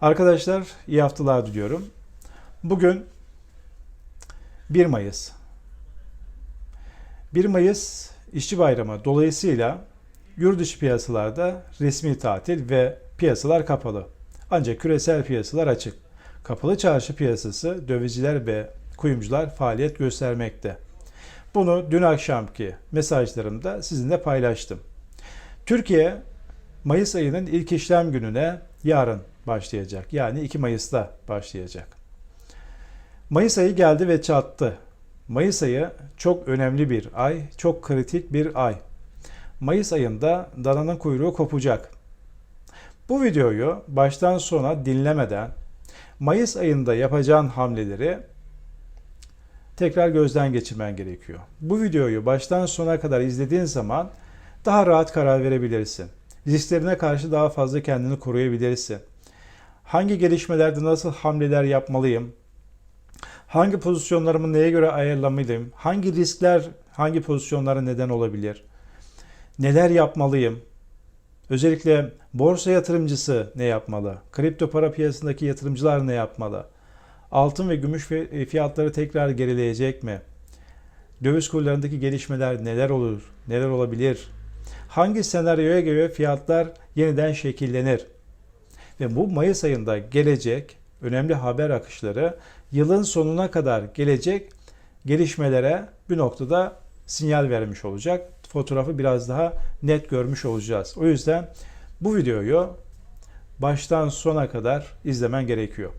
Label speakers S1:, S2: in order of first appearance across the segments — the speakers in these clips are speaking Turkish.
S1: Arkadaşlar iyi haftalar diliyorum. Bugün 1 Mayıs. 1 Mayıs İşçi Bayramı dolayısıyla yurt dışı piyasalarda resmi tatil ve piyasalar kapalı. Ancak küresel piyasalar açık. Kapalı çarşı piyasası dövizciler ve kuyumcular faaliyet göstermekte. Bunu dün akşamki mesajlarımda sizinle paylaştım. Türkiye Mayıs ayının ilk işlem gününe yarın başlayacak. Yani 2 Mayıs'ta başlayacak. Mayıs ayı geldi ve çattı. Mayıs ayı çok önemli bir ay, çok kritik bir ay. Mayıs ayında dananın kuyruğu kopacak. Bu videoyu baştan sona dinlemeden Mayıs ayında yapacağın hamleleri tekrar gözden geçirmen gerekiyor. Bu videoyu baştan sona kadar izlediğin zaman daha rahat karar verebilirsin. Risklerine karşı daha fazla kendini koruyabilirsin. Hangi gelişmelerde nasıl hamleler yapmalıyım? Hangi pozisyonlarımı neye göre ayarlamalıyım? Hangi riskler hangi pozisyonlara neden olabilir? Neler yapmalıyım? Özellikle borsa yatırımcısı ne yapmalı? Kripto para piyasasındaki yatırımcılar ne yapmalı? Altın ve gümüş fiyatları tekrar gerileyecek mi? Döviz kurlarındaki gelişmeler neler olur? Neler olabilir? Hangi senaryoya göre fiyatlar yeniden şekillenir? Ve bu Mayıs ayında gelecek önemli haber akışları yılın sonuna kadar gelecek gelişmelere bir noktada sinyal vermiş olacak. Fotoğrafı biraz daha net görmüş olacağız. O yüzden bu videoyu baştan sona kadar izlemen gerekiyor.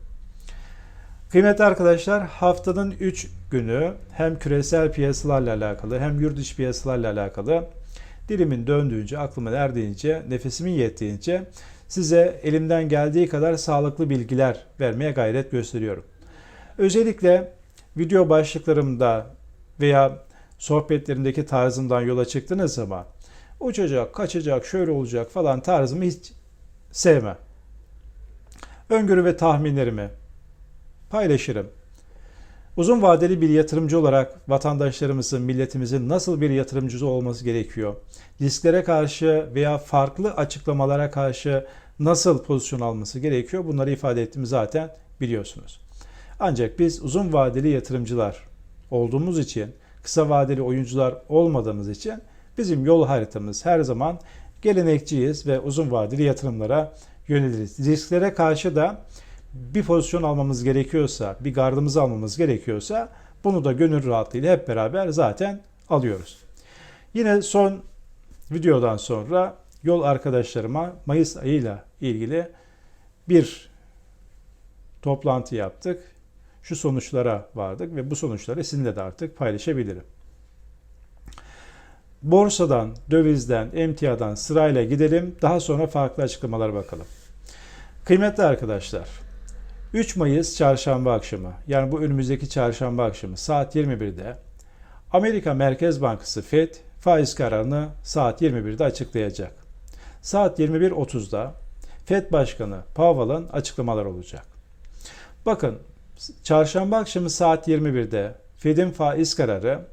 S1: Kıymetli arkadaşlar haftanın 3 günü hem küresel piyasalarla alakalı hem yurt dışı piyasalarla alakalı dilimin döndüğünce, aklımın erdiğince, nefesimin yettiğince size elimden geldiği kadar sağlıklı bilgiler vermeye gayret gösteriyorum. Özellikle video başlıklarımda veya sohbetlerimdeki tarzımdan yola çıktığınız zaman uçacak, kaçacak, şöyle olacak falan tarzımı hiç sevmem. Öngörü ve tahminlerimi paylaşırım. Uzun vadeli bir yatırımcı olarak vatandaşlarımızın, milletimizin nasıl bir yatırımcısı olması gerekiyor? Risklere karşı veya farklı açıklamalara karşı nasıl pozisyon alması gerekiyor? Bunları ifade ettiğimi zaten biliyorsunuz. Ancak biz uzun vadeli yatırımcılar olduğumuz için, kısa vadeli oyuncular olmadığımız için bizim yol haritamız her zaman gelenekçiyiz ve uzun vadeli yatırımlara yöneliriz. Risklere karşı da bir pozisyon almamız gerekiyorsa, bir gardımızı almamız gerekiyorsa bunu da gönül rahatlığıyla hep beraber zaten alıyoruz. Yine son videodan sonra yol arkadaşlarıma Mayıs ayıyla ilgili bir toplantı yaptık. Şu sonuçlara vardık ve bu sonuçları sizinle de artık paylaşabilirim. Borsadan, dövizden, emtiadan sırayla gidelim. Daha sonra farklı açıklamalara bakalım. Kıymetli arkadaşlar, 3 Mayıs çarşamba akşamı yani bu önümüzdeki çarşamba akşamı saat 21'de Amerika Merkez Bankası Fed faiz kararını saat 21'de açıklayacak. Saat 21.30'da Fed Başkanı Powell'ın açıklamaları olacak. Bakın çarşamba akşamı saat 21'de Fed'in faiz kararı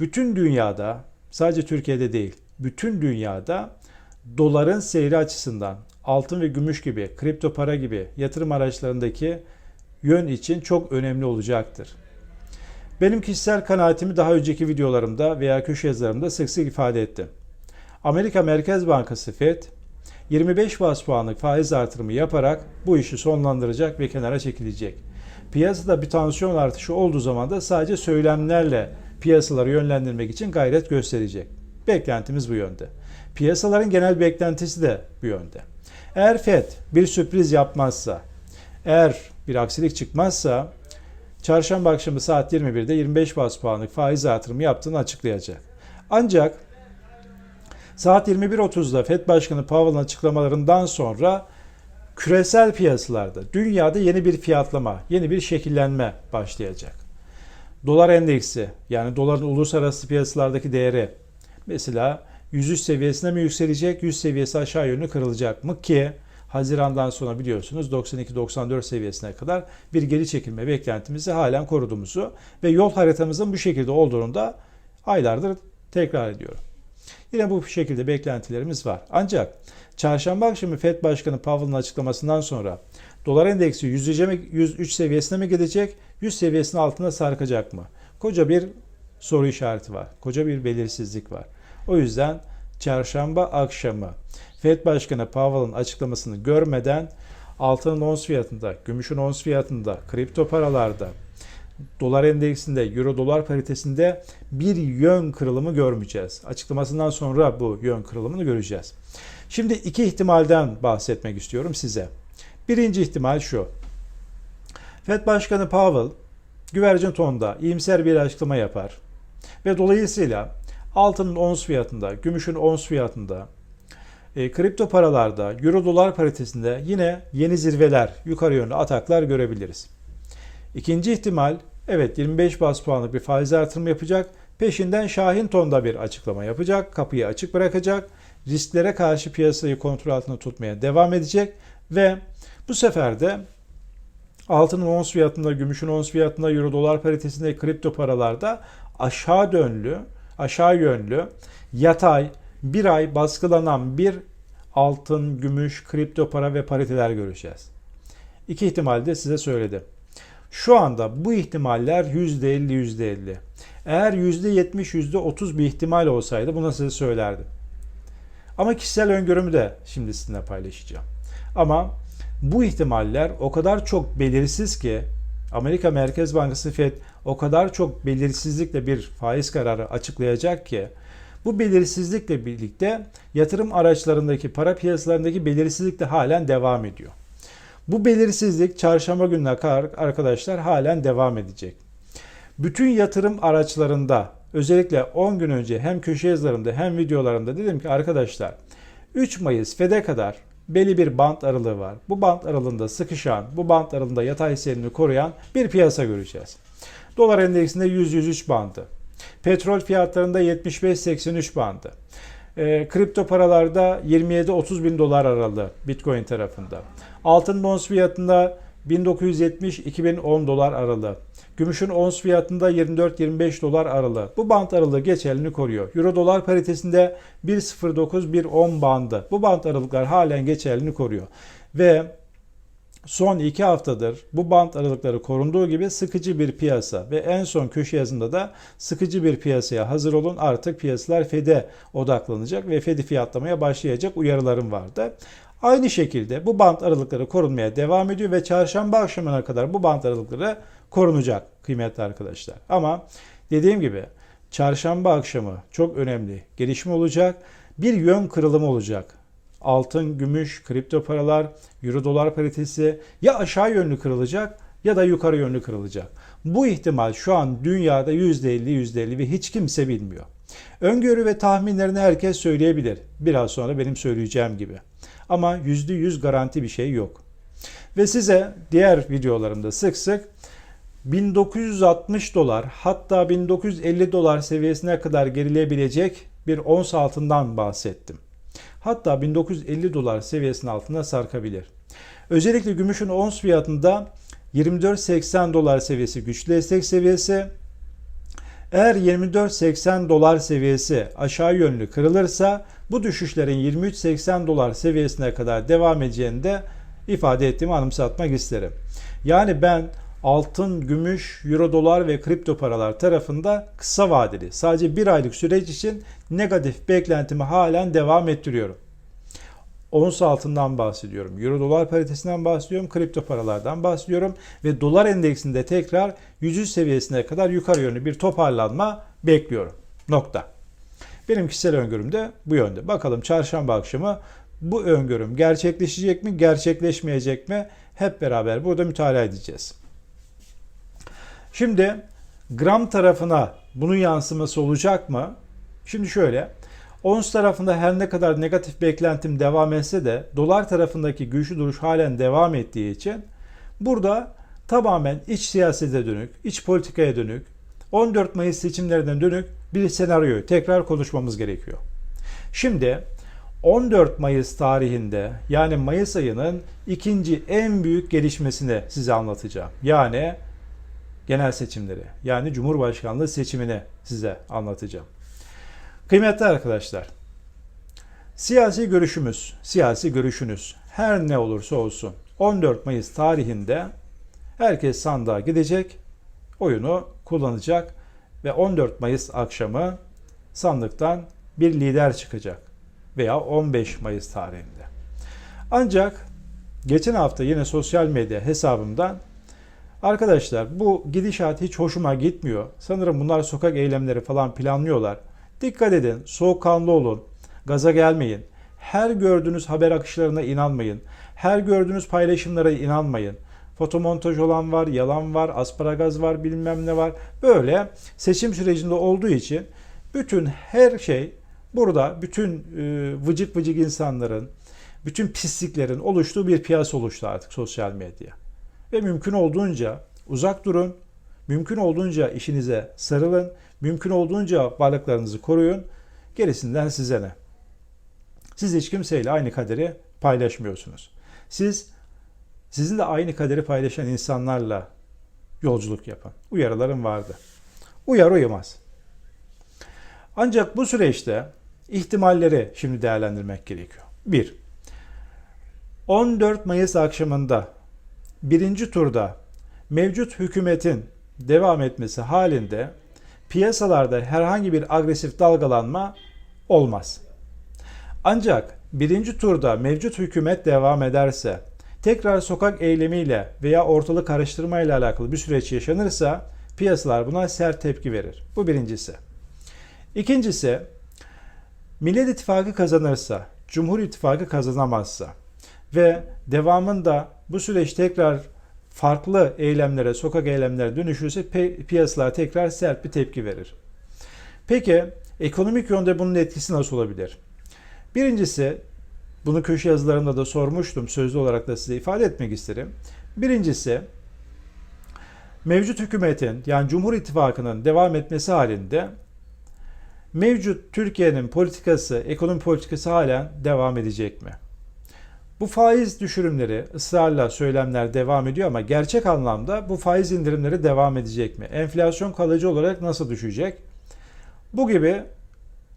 S1: bütün dünyada sadece Türkiye'de değil bütün dünyada doların seyri açısından altın ve gümüş gibi, kripto para gibi yatırım araçlarındaki yön için çok önemli olacaktır. Benim kişisel kanaatimi daha önceki videolarımda veya köşe yazılarımda sık sık ifade ettim. Amerika Merkez Bankası Fed 25 bas puanlık faiz artırımı yaparak bu işi sonlandıracak ve kenara çekilecek. Piyasada bir tansiyon artışı olduğu zaman da sadece söylemlerle piyasaları yönlendirmek için gayret gösterecek. Beklentimiz bu yönde. Piyasaların genel beklentisi de bu yönde. Eğer FED bir sürpriz yapmazsa, eğer bir aksilik çıkmazsa çarşamba akşamı saat 21'de 25 bas puanlık faiz artırımı yaptığını açıklayacak. Ancak saat 21.30'da FED Başkanı Powell'ın açıklamalarından sonra küresel piyasalarda dünyada yeni bir fiyatlama, yeni bir şekillenme başlayacak. Dolar endeksi yani doların uluslararası piyasalardaki değeri mesela 103 seviyesine mi yükselecek, 100 seviyesi aşağı yönlü kırılacak mı ki Haziran'dan sonra biliyorsunuz 92-94 seviyesine kadar bir geri çekilme beklentimizi halen koruduğumuzu ve yol haritamızın bu şekilde olduğunu da aylardır tekrar ediyorum. Yine bu şekilde beklentilerimiz var. Ancak çarşamba akşamı FED Başkanı Powell'ın açıklamasından sonra dolar endeksi 100 mi, 103 seviyesine mi gidecek, 100 seviyesinin altına sarkacak mı? Koca bir soru işareti var. Koca bir belirsizlik var. O yüzden çarşamba akşamı FED Başkanı Powell'ın açıklamasını görmeden altının ons fiyatında, gümüşün ons fiyatında, kripto paralarda, dolar endeksinde, euro dolar paritesinde bir yön kırılımı görmeyeceğiz. Açıklamasından sonra bu yön kırılımını göreceğiz. Şimdi iki ihtimalden bahsetmek istiyorum size. Birinci ihtimal şu. FED Başkanı Powell güvercin tonda iyimser bir açıklama yapar ve dolayısıyla altının ons fiyatında, gümüşün ons fiyatında, e, kripto paralarda, euro dolar paritesinde yine yeni zirveler, yukarı yönlü ataklar görebiliriz. İkinci ihtimal, evet 25 bas puanlık bir faiz artırımı yapacak, peşinden Şahin tonda bir açıklama yapacak, kapıyı açık bırakacak, risklere karşı piyasayı kontrol altında tutmaya devam edecek ve bu sefer de altının ons fiyatında, gümüşün ons fiyatında, euro dolar paritesinde, kripto paralarda aşağı dönlü, aşağı yönlü, yatay, bir ay baskılanan bir altın, gümüş, kripto para ve pariteler göreceğiz. İki ihtimalde size söyledim. Şu anda bu ihtimaller %50 %50. Eğer %70 %30 bir ihtimal olsaydı bunu size söylerdim. Ama kişisel öngörümü de şimdi sizinle paylaşacağım. Ama bu ihtimaller o kadar çok belirsiz ki Amerika Merkez Bankası Fed o kadar çok belirsizlikle bir faiz kararı açıklayacak ki bu belirsizlikle birlikte yatırım araçlarındaki para piyasalarındaki belirsizlik de halen devam ediyor. Bu belirsizlik çarşamba gününe kadar arkadaşlar halen devam edecek. Bütün yatırım araçlarında özellikle 10 gün önce hem köşe yazılarımda hem videolarımda dedim ki arkadaşlar 3 Mayıs FED'e kadar belli bir bant aralığı var. Bu bant aralığında sıkışan, bu bant aralığında yatay seyrini koruyan bir piyasa göreceğiz. Dolar endeksinde 100-103 bandı. Petrol fiyatlarında 75-83 bandı. E, kripto paralarda 27-30 bin dolar aralığı Bitcoin tarafında. Altın ons fiyatında 1970-2010 dolar aralığı. Gümüşün ons fiyatında 24-25 dolar aralığı. Bu bant aralığı geçerliliğini koruyor. Euro dolar paritesinde 1.09-1.10 bandı. Bu bant aralıklar halen geçerliliğini koruyor. Ve son iki haftadır bu bant aralıkları korunduğu gibi sıkıcı bir piyasa ve en son köşe yazında da sıkıcı bir piyasaya hazır olun artık piyasalar FED'e odaklanacak ve FED'i fiyatlamaya başlayacak uyarılarım vardı. Aynı şekilde bu bant aralıkları korunmaya devam ediyor ve çarşamba akşamına kadar bu bant aralıkları korunacak kıymetli arkadaşlar. Ama dediğim gibi çarşamba akşamı çok önemli gelişme olacak. Bir yön kırılımı olacak altın, gümüş, kripto paralar, euro dolar paritesi ya aşağı yönlü kırılacak ya da yukarı yönlü kırılacak. Bu ihtimal şu an dünyada %50 %50 ve hiç kimse bilmiyor. Öngörü ve tahminlerini herkes söyleyebilir. Biraz sonra benim söyleyeceğim gibi. Ama %100 garanti bir şey yok. Ve size diğer videolarımda sık sık 1960 dolar hatta 1950 dolar seviyesine kadar gerilebilecek bir ons altından bahsettim hatta 1950 dolar seviyesinin altına sarkabilir. Özellikle gümüşün ons fiyatında 24.80 dolar seviyesi güçlü destek seviyesi. Eğer 24.80 dolar seviyesi aşağı yönlü kırılırsa bu düşüşlerin 23.80 dolar seviyesine kadar devam edeceğini de ifade ettiğimi anımsatmak isterim. Yani ben altın, gümüş, euro dolar ve kripto paralar tarafında kısa vadeli sadece bir aylık süreç için negatif beklentimi halen devam ettiriyorum. Ons altından bahsediyorum. Euro dolar paritesinden bahsediyorum. Kripto paralardan bahsediyorum. Ve dolar endeksinde tekrar 100 seviyesine kadar yukarı yönlü bir toparlanma bekliyorum. Nokta. Benim kişisel öngörüm de bu yönde. Bakalım çarşamba akşamı bu öngörüm gerçekleşecek mi, gerçekleşmeyecek mi? Hep beraber burada mütalaa edeceğiz. Şimdi gram tarafına bunun yansıması olacak mı? Şimdi şöyle Ons tarafında her ne kadar negatif beklentim devam etse de dolar tarafındaki güçlü duruş halen devam ettiği için burada tamamen iç siyasete dönük, iç politikaya dönük, 14 Mayıs seçimlerinden dönük bir senaryoyu tekrar konuşmamız gerekiyor. Şimdi 14 Mayıs tarihinde yani Mayıs ayının ikinci en büyük gelişmesini size anlatacağım. Yani genel seçimleri yani Cumhurbaşkanlığı seçimini size anlatacağım. Kıymetli arkadaşlar, siyasi görüşümüz, siyasi görüşünüz her ne olursa olsun 14 Mayıs tarihinde herkes sandığa gidecek, oyunu kullanacak ve 14 Mayıs akşamı sandıktan bir lider çıkacak veya 15 Mayıs tarihinde. Ancak geçen hafta yine sosyal medya hesabımdan arkadaşlar bu gidişat hiç hoşuma gitmiyor. Sanırım bunlar sokak eylemleri falan planlıyorlar. Dikkat edin, soğukkanlı olun, gaza gelmeyin. Her gördüğünüz haber akışlarına inanmayın. Her gördüğünüz paylaşımlara inanmayın. Fotomontaj olan var, yalan var, asparagaz var, bilmem ne var. Böyle seçim sürecinde olduğu için bütün her şey burada bütün e, vıcık vıcık insanların, bütün pisliklerin oluştuğu bir piyasa oluştu artık sosyal medya. Ve mümkün olduğunca uzak durun, mümkün olduğunca işinize sarılın, mümkün olduğunca varlıklarınızı koruyun. Gerisinden size ne? Siz hiç kimseyle aynı kaderi paylaşmıyorsunuz. Siz sizinle aynı kaderi paylaşan insanlarla yolculuk yapın. Uyarılarım vardı. Uyar uyamaz. Ancak bu süreçte ihtimalleri şimdi değerlendirmek gerekiyor. 1. 14 Mayıs akşamında birinci turda mevcut hükümetin devam etmesi halinde piyasalarda herhangi bir agresif dalgalanma olmaz. Ancak birinci turda mevcut hükümet devam ederse, tekrar sokak eylemiyle veya ortalık karıştırmayla alakalı bir süreç yaşanırsa piyasalar buna sert tepki verir. Bu birincisi. İkincisi, Millet İttifakı kazanırsa, Cumhur İttifakı kazanamazsa ve devamında bu süreç tekrar farklı eylemlere, sokak eylemlere dönüşürse piyasalar tekrar sert bir tepki verir. Peki ekonomik yönde bunun etkisi nasıl olabilir? Birincisi, bunu köşe yazılarımda da sormuştum, sözlü olarak da size ifade etmek isterim. Birincisi, mevcut hükümetin yani Cumhur İttifakı'nın devam etmesi halinde mevcut Türkiye'nin politikası, ekonomi politikası halen devam edecek mi? Bu faiz düşürümleri ısrarla söylemler devam ediyor ama gerçek anlamda bu faiz indirimleri devam edecek mi? Enflasyon kalıcı olarak nasıl düşecek? Bu gibi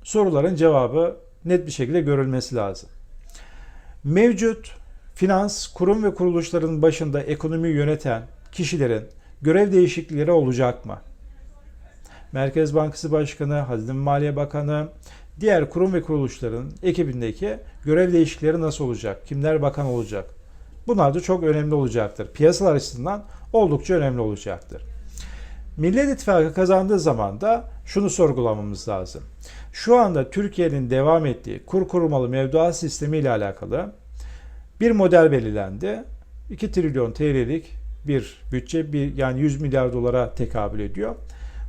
S1: soruların cevabı net bir şekilde görülmesi lazım. Mevcut finans, kurum ve kuruluşların başında ekonomiyi yöneten kişilerin görev değişiklikleri olacak mı? Merkez Bankası Başkanı, Hazine Maliye Bakanı, diğer kurum ve kuruluşların ekibindeki görev değişiklikleri nasıl olacak? Kimler bakan olacak? Bunlar da çok önemli olacaktır. Piyasalar açısından oldukça önemli olacaktır. Millet İttifakı kazandığı zaman da şunu sorgulamamız lazım. Şu anda Türkiye'nin devam ettiği kur korumalı mevduat sistemi ile alakalı bir model belirlendi. 2 trilyon TL'lik bir bütçe bir yani 100 milyar dolara tekabül ediyor.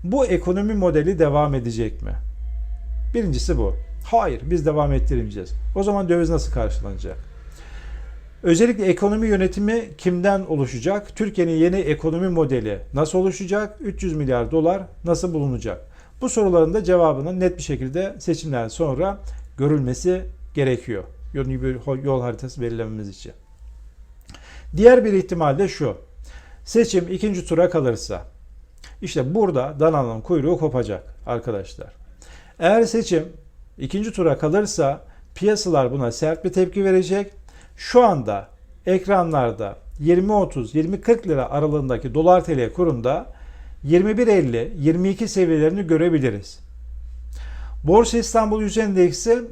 S1: Bu ekonomi modeli devam edecek mi? Birincisi bu. Hayır biz devam ettirmeyeceğiz. O zaman döviz nasıl karşılanacak? Özellikle ekonomi yönetimi kimden oluşacak? Türkiye'nin yeni ekonomi modeli nasıl oluşacak? 300 milyar dolar nasıl bulunacak? Bu soruların da cevabının net bir şekilde seçimden sonra görülmesi gerekiyor. Yol haritası belirlememiz için. Diğer bir ihtimal de şu. Seçim ikinci tura kalırsa işte burada dananın kuyruğu kopacak arkadaşlar. Eğer seçim ikinci tura kalırsa piyasalar buna sert bir tepki verecek. Şu anda ekranlarda 20-30, 20-40 lira aralığındaki dolar TL kurunda 21.50-22 seviyelerini görebiliriz. Borsa İstanbul Yüz Endeksi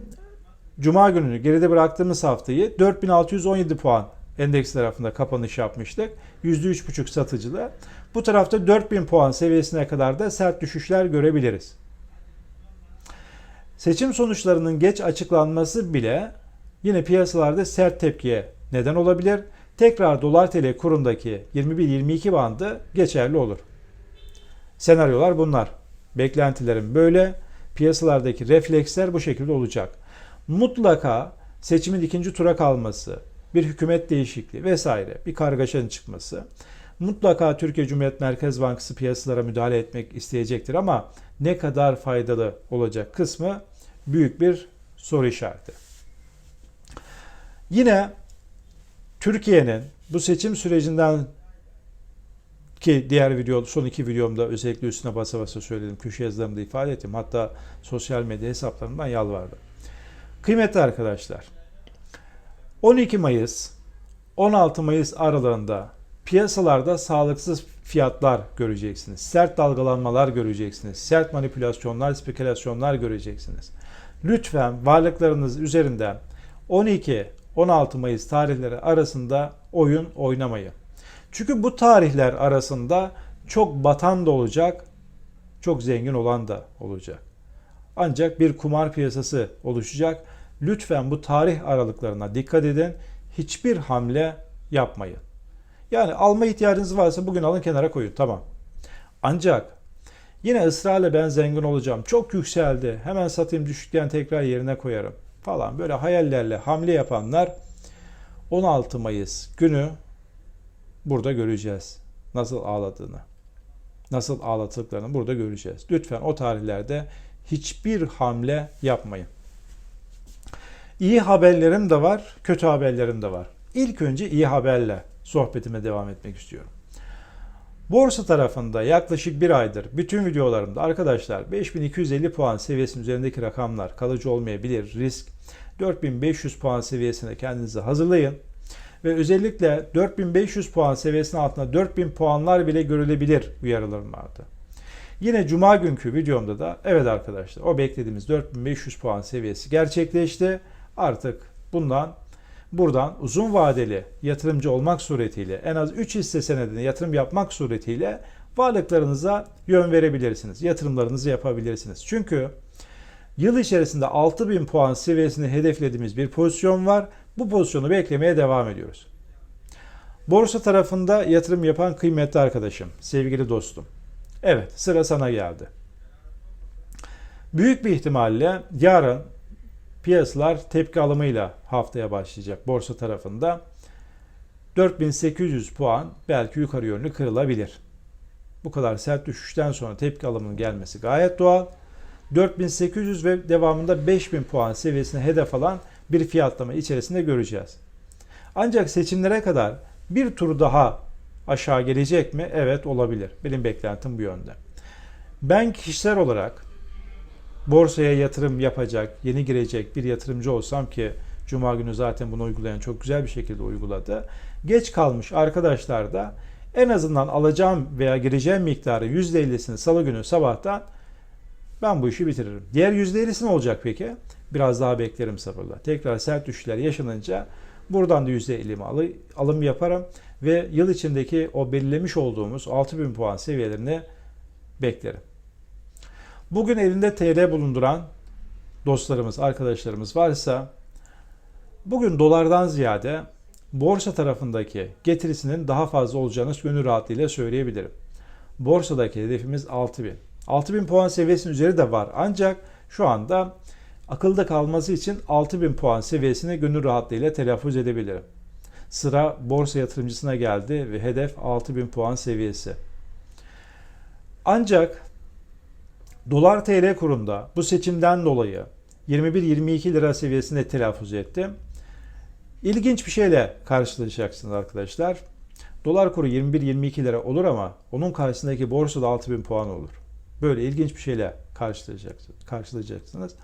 S1: Cuma gününü geride bıraktığımız haftayı 4617 puan endeks tarafında kapanış yapmıştık. %3,5 satıcılı. Bu tarafta 4000 puan seviyesine kadar da sert düşüşler görebiliriz. Seçim sonuçlarının geç açıklanması bile yine piyasalarda sert tepkiye neden olabilir. Tekrar dolar TL kurundaki 21-22 bandı geçerli olur. Senaryolar bunlar. Beklentilerim böyle. piyasalardaki refleksler bu şekilde olacak. Mutlaka seçimin ikinci tura kalması, bir hükümet değişikliği vesaire, bir kargaşanın çıkması mutlaka Türkiye Cumhuriyet Merkez Bankası piyasalara müdahale etmek isteyecektir ama ne kadar faydalı olacak kısmı büyük bir soru işareti. Yine Türkiye'nin bu seçim sürecinden ki diğer video, son iki videomda özellikle üstüne basa basa söyledim. Köşe yazılarımda ifade ettim. Hatta sosyal medya hesaplarımdan yalvardım. Kıymetli arkadaşlar, 12 Mayıs, 16 Mayıs aralığında piyasalarda sağlıksız fiyatlar göreceksiniz. Sert dalgalanmalar göreceksiniz. Sert manipülasyonlar, spekülasyonlar göreceksiniz. Lütfen varlıklarınız üzerinden 12-16 Mayıs tarihleri arasında oyun oynamayın. Çünkü bu tarihler arasında çok batan da olacak, çok zengin olan da olacak. Ancak bir kumar piyasası oluşacak. Lütfen bu tarih aralıklarına dikkat edin. Hiçbir hamle yapmayın. Yani alma ihtiyacınız varsa bugün alın kenara koyun tamam. Ancak yine ısrarla ben zengin olacağım. Çok yükseldi. Hemen satayım düşükten tekrar yerine koyarım falan böyle hayallerle hamle yapanlar 16 Mayıs günü burada göreceğiz. Nasıl ağladığını. Nasıl ağlattıklarını burada göreceğiz. Lütfen o tarihlerde hiçbir hamle yapmayın. İyi haberlerim de var, kötü haberlerim de var. İlk önce iyi haberle sohbetime devam etmek istiyorum. Borsa tarafında yaklaşık bir aydır bütün videolarımda arkadaşlar 5250 puan seviyesinin üzerindeki rakamlar kalıcı olmayabilir. Risk 4500 puan seviyesine kendinizi hazırlayın. Ve özellikle 4500 puan seviyesinin altında 4000 puanlar bile görülebilir uyarılarım vardı. Yine cuma günkü videomda da evet arkadaşlar o beklediğimiz 4500 puan seviyesi gerçekleşti. Artık bundan buradan uzun vadeli yatırımcı olmak suretiyle en az 3 hisse senedine yatırım yapmak suretiyle varlıklarınıza yön verebilirsiniz. Yatırımlarınızı yapabilirsiniz. Çünkü yıl içerisinde 6000 puan seviyesini hedeflediğimiz bir pozisyon var. Bu pozisyonu beklemeye devam ediyoruz. Borsa tarafında yatırım yapan kıymetli arkadaşım, sevgili dostum. Evet, sıra sana geldi. Büyük bir ihtimalle yarın piyasalar tepki alımıyla haftaya başlayacak borsa tarafında. 4800 puan belki yukarı yönlü kırılabilir. Bu kadar sert düşüşten sonra tepki alımının gelmesi gayet doğal. 4800 ve devamında 5000 puan seviyesine hedef alan bir fiyatlama içerisinde göreceğiz. Ancak seçimlere kadar bir tur daha aşağı gelecek mi? Evet olabilir. Benim beklentim bu yönde. Ben kişisel olarak borsaya yatırım yapacak, yeni girecek bir yatırımcı olsam ki Cuma günü zaten bunu uygulayan çok güzel bir şekilde uyguladı. Geç kalmış arkadaşlar da en azından alacağım veya gireceğim miktarı %50'sini salı günü sabahtan ben bu işi bitiririm. Diğer %50'si ne olacak peki? Biraz daha beklerim sabırla. Tekrar sert düşüşler yaşanınca buradan da %50'mi alım yaparım ve yıl içindeki o belirlemiş olduğumuz 6000 puan seviyelerini beklerim. Bugün elinde TL bulunduran dostlarımız, arkadaşlarımız varsa bugün dolardan ziyade borsa tarafındaki getirisinin daha fazla olacağını gönül rahatlığıyla söyleyebilirim. Borsadaki hedefimiz 6000. 6000 puan seviyesinin üzeri de var ancak şu anda akılda kalması için 6000 puan seviyesini gönül rahatlığıyla telaffuz edebilirim. Sıra borsa yatırımcısına geldi ve hedef 6000 puan seviyesi. Ancak dolar TL kurunda bu seçimden dolayı 21-22 lira seviyesinde telaffuz ettim. İlginç bir şeyle karşılaşacaksınız arkadaşlar. Dolar kuru 21-22 lira olur ama onun karşısındaki borsada 6000 puan olur. Böyle ilginç bir şeyle karşılayacaksınız.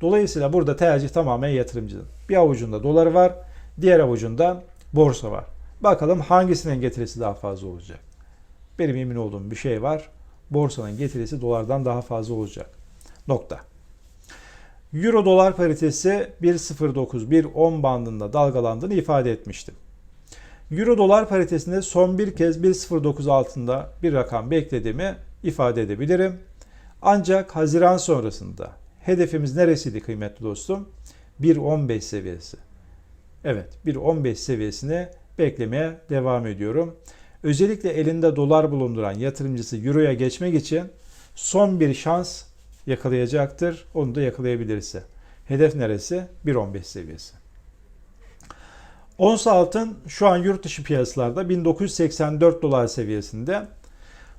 S1: Dolayısıyla burada tercih tamamen yatırımcının. Bir avucunda dolar var, diğer avucunda borsa var. Bakalım hangisinin getirisi daha fazla olacak. Benim emin olduğum bir şey var. Borsanın getirisi dolardan daha fazla olacak. Nokta. Euro dolar paritesi 1.09-1.10 bandında dalgalandığını ifade etmiştim. Euro dolar paritesinde son bir kez 1.09 altında bir rakam beklediğimi ifade edebilirim. Ancak Haziran sonrasında hedefimiz neresiydi kıymetli dostum? 1.15 seviyesi. Evet 1.15 seviyesini beklemeye devam ediyorum. Özellikle elinde dolar bulunduran yatırımcısı Euro'ya geçmek için son bir şans yakalayacaktır. Onu da yakalayabilirse. Hedef neresi? 1.15 seviyesi. Ons altın şu an yurt dışı piyasalarda 1984 dolar seviyesinde.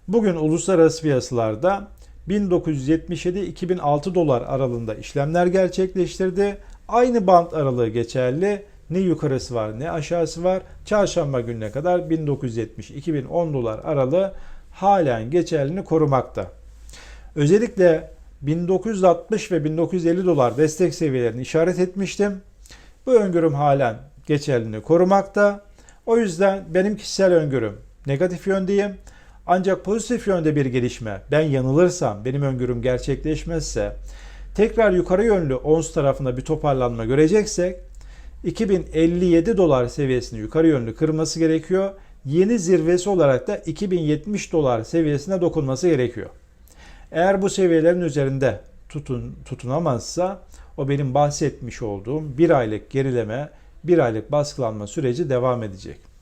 S1: Bugün uluslararası piyasalarda 1977-2006 dolar aralığında işlemler gerçekleştirdi. Aynı band aralığı geçerli. Ne yukarısı var ne aşağısı var. Çarşamba gününe kadar 1970-2010 dolar aralığı halen geçerliliğini korumakta. Özellikle 1960 ve 1950 dolar destek seviyelerini işaret etmiştim. Bu öngörüm halen geçerliliğini korumakta. O yüzden benim kişisel öngörüm negatif yöndeyim. Ancak pozitif yönde bir gelişme, ben yanılırsam, benim öngörüm gerçekleşmezse, tekrar yukarı yönlü ons tarafında bir toparlanma göreceksek, 2057 dolar seviyesini yukarı yönlü kırması gerekiyor. Yeni zirvesi olarak da 2070 dolar seviyesine dokunması gerekiyor. Eğer bu seviyelerin üzerinde tutun, tutunamazsa o benim bahsetmiş olduğum bir aylık gerileme, bir aylık baskılanma süreci devam edecek.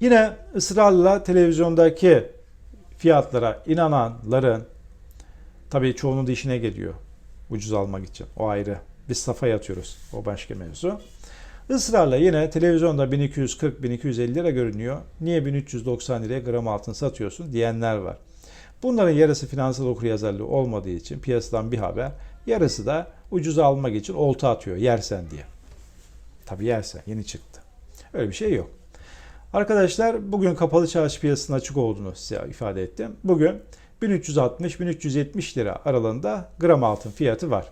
S1: Yine ısrarla televizyondaki fiyatlara inananların tabii çoğunun da işine geliyor ucuz almak için. O ayrı. Biz safa yatıyoruz. O başka mevzu. Israrla yine televizyonda 1240-1250 lira görünüyor. Niye 1390 liraya gram altın satıyorsun diyenler var. Bunların yarısı finansal okuryazarlığı olmadığı için piyasadan bir haber. Yarısı da ucuz almak için olta atıyor yersen diye. Tabii yersen yeni çıktı. Öyle bir şey yok. Arkadaşlar bugün kapalı çarşı piyasasının açık olduğunu size ifade ettim. Bugün 1360-1370 lira aralığında gram altın fiyatı var.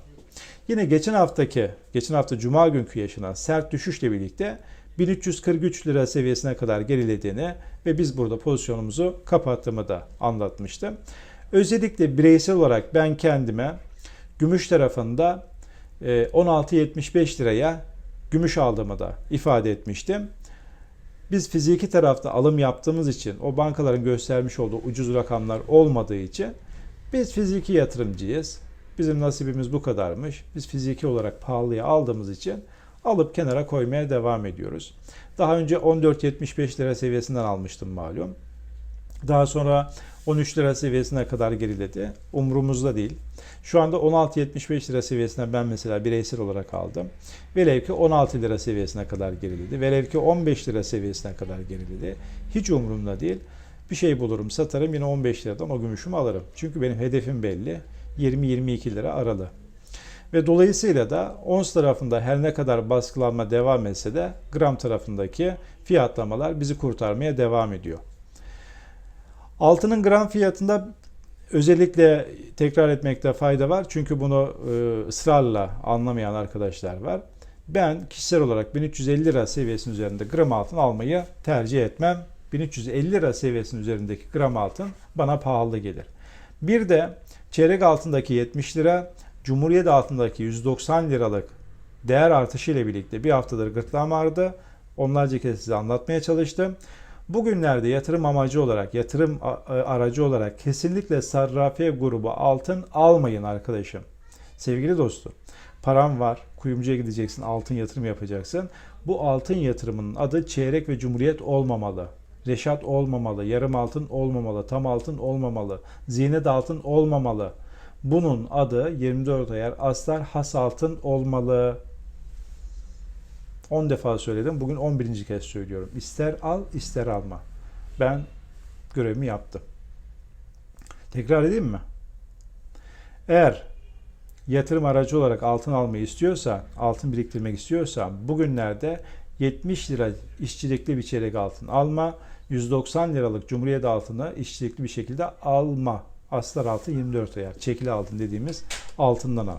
S1: Yine geçen haftaki, geçen hafta cuma günkü yaşanan sert düşüşle birlikte 1343 lira seviyesine kadar gerilediğini ve biz burada pozisyonumuzu kapattığımı da anlatmıştım. Özellikle bireysel olarak ben kendime gümüş tarafında 16.75 liraya gümüş aldığımı da ifade etmiştim. Biz fiziki tarafta alım yaptığımız için o bankaların göstermiş olduğu ucuz rakamlar olmadığı için biz fiziki yatırımcıyız. Bizim nasibimiz bu kadarmış. Biz fiziki olarak pahalıya aldığımız için alıp kenara koymaya devam ediyoruz. Daha önce 14.75 lira seviyesinden almıştım malum. Daha sonra 13 lira seviyesine kadar geriledi. Umrumuzda değil. Şu anda 16.75 lira seviyesine ben mesela bireysel olarak aldım. Velev ki 16 lira seviyesine kadar geriledi. Velev ki 15 lira seviyesine kadar geriledi. Hiç umurumda değil. Bir şey bulurum satarım yine 15 liradan o gümüşümü alırım. Çünkü benim hedefim belli. 20-22 lira aralı. Ve dolayısıyla da ons tarafında her ne kadar baskılanma devam etse de gram tarafındaki fiyatlamalar bizi kurtarmaya devam ediyor. Altının gram fiyatında özellikle tekrar etmekte fayda var. Çünkü bunu e, ısrarla anlamayan arkadaşlar var. Ben kişisel olarak 1350 lira seviyesinin üzerinde gram altın almayı tercih etmem. 1350 lira seviyesinin üzerindeki gram altın bana pahalı gelir. Bir de çeyrek altındaki 70 lira, Cumhuriyet altındaki 190 liralık değer artışı ile birlikte bir haftadır gırtlağım ağrıdı. Onlarca kez size anlatmaya çalıştım. Bugünlerde yatırım amacı olarak, yatırım aracı olarak kesinlikle sarrafiye grubu altın almayın arkadaşım. Sevgili dostum, param var, kuyumcuya gideceksin, altın yatırım yapacaksın. Bu altın yatırımının adı çeyrek ve cumhuriyet olmamalı. Reşat olmamalı, yarım altın olmamalı, tam altın olmamalı, zinet altın olmamalı. Bunun adı 24 ayar aslar has altın olmalı. 10 defa söyledim. Bugün 11. kez söylüyorum. İster al, ister alma. Ben görevimi yaptım. Tekrar edeyim mi? Eğer yatırım aracı olarak altın almayı istiyorsan, altın biriktirmek istiyorsan bugünlerde 70 lira işçilikli bir çeyrek altın alma, 190 liralık Cumhuriyet altını işçilikli bir şekilde alma. Aslar altın 24 ayar. Çekili altın dediğimiz altından al.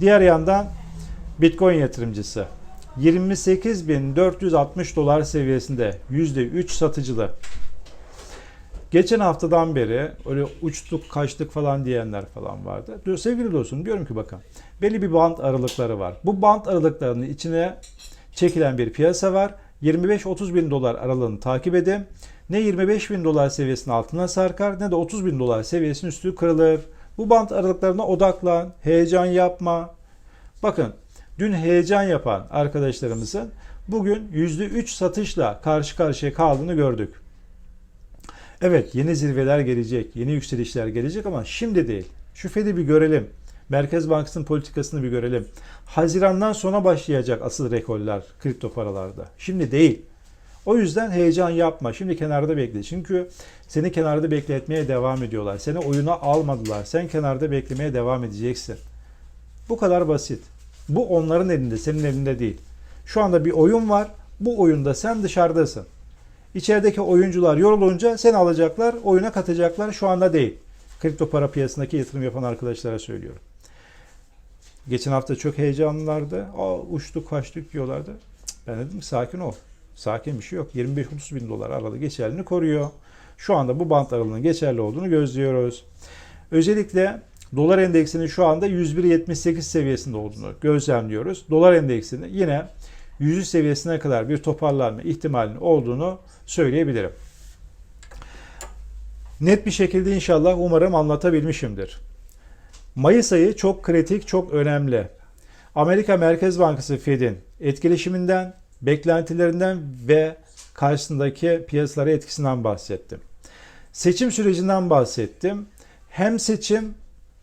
S1: Diğer yandan Bitcoin yatırımcısı 28.460 dolar seviyesinde %3 satıcılı. Geçen haftadan beri öyle uçtuk kaçtık falan diyenler falan vardı. Diyor, sevgili dostum diyorum ki bakın belli bir band aralıkları var. Bu band aralıklarının içine çekilen bir piyasa var. 25-30 bin dolar aralığını takip edin. Ne 25 bin dolar seviyesinin altına sarkar ne de 30 bin dolar seviyesinin üstü kırılır. Bu band aralıklarına odaklan. Heyecan yapma. Bakın dün heyecan yapan arkadaşlarımızın bugün %3 satışla karşı karşıya kaldığını gördük. Evet yeni zirveler gelecek, yeni yükselişler gelecek ama şimdi değil. Şu Fed'i bir görelim. Merkez Bankası'nın politikasını bir görelim. Hazirandan sonra başlayacak asıl rekorlar kripto paralarda. Şimdi değil. O yüzden heyecan yapma. Şimdi kenarda bekle. Çünkü seni kenarda bekletmeye devam ediyorlar. Seni oyuna almadılar. Sen kenarda beklemeye devam edeceksin. Bu kadar basit. Bu onların elinde, senin elinde değil. Şu anda bir oyun var. Bu oyunda sen dışarıdasın. İçerideki oyuncular yorulunca seni alacaklar, oyuna katacaklar. Şu anda değil. Kripto para piyasasındaki yatırım yapan arkadaşlara söylüyorum. Geçen hafta çok heyecanlılardı. Aa, uçtuk kaçtık diyorlardı. Ben dedim ki sakin ol. Sakin bir şey yok. 25-30 bin dolar aralığı geçerliliğini koruyor. Şu anda bu bant aralığının geçerli olduğunu gözlüyoruz. Özellikle dolar endeksinin şu anda 101.78 seviyesinde olduğunu gözlemliyoruz. Dolar endeksinin yine 100 seviyesine kadar bir toparlanma ihtimalinin olduğunu söyleyebilirim. Net bir şekilde inşallah umarım anlatabilmişimdir. Mayıs ayı çok kritik, çok önemli. Amerika Merkez Bankası Fed'in etkileşiminden, beklentilerinden ve karşısındaki piyasalara etkisinden bahsettim. Seçim sürecinden bahsettim. Hem seçim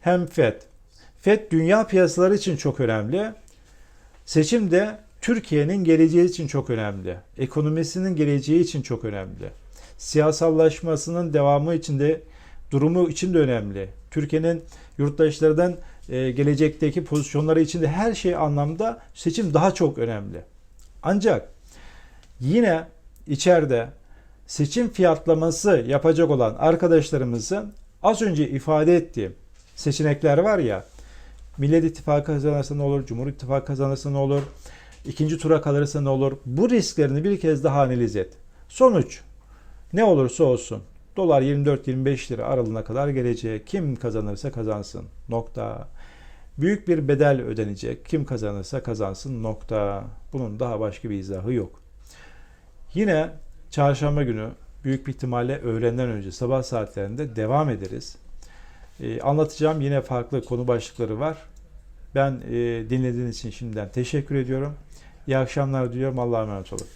S1: hem Fed. Fed dünya piyasaları için çok önemli. Seçim de Türkiye'nin geleceği için çok önemli. Ekonomisinin geleceği için çok önemli. Siyasallaşmasının devamı için de durumu için de önemli. Türkiye'nin yurttaşlardan e, gelecekteki pozisyonları için de her şey anlamda seçim daha çok önemli. Ancak yine içeride seçim fiyatlaması yapacak olan arkadaşlarımızın az önce ifade ettiğim seçenekler var ya Millet İttifakı kazanırsa ne olur, Cumhur İttifakı kazanırsa ne olur, ikinci tura kalırsa ne olur? Bu risklerini bir kez daha analiz et. Sonuç ne olursa olsun dolar 24-25 lira aralığına kadar gelecek. Kim kazanırsa kazansın. Nokta. Büyük bir bedel ödenecek. Kim kazanırsa kazansın. Nokta. Bunun daha başka bir izahı yok. Yine çarşamba günü büyük bir ihtimalle öğlenden önce sabah saatlerinde devam ederiz. Ee, anlatacağım yine farklı konu başlıkları var. Ben e, dinlediğiniz için şimdiden teşekkür ediyorum. İyi akşamlar diliyorum. Allah'a emanet olun.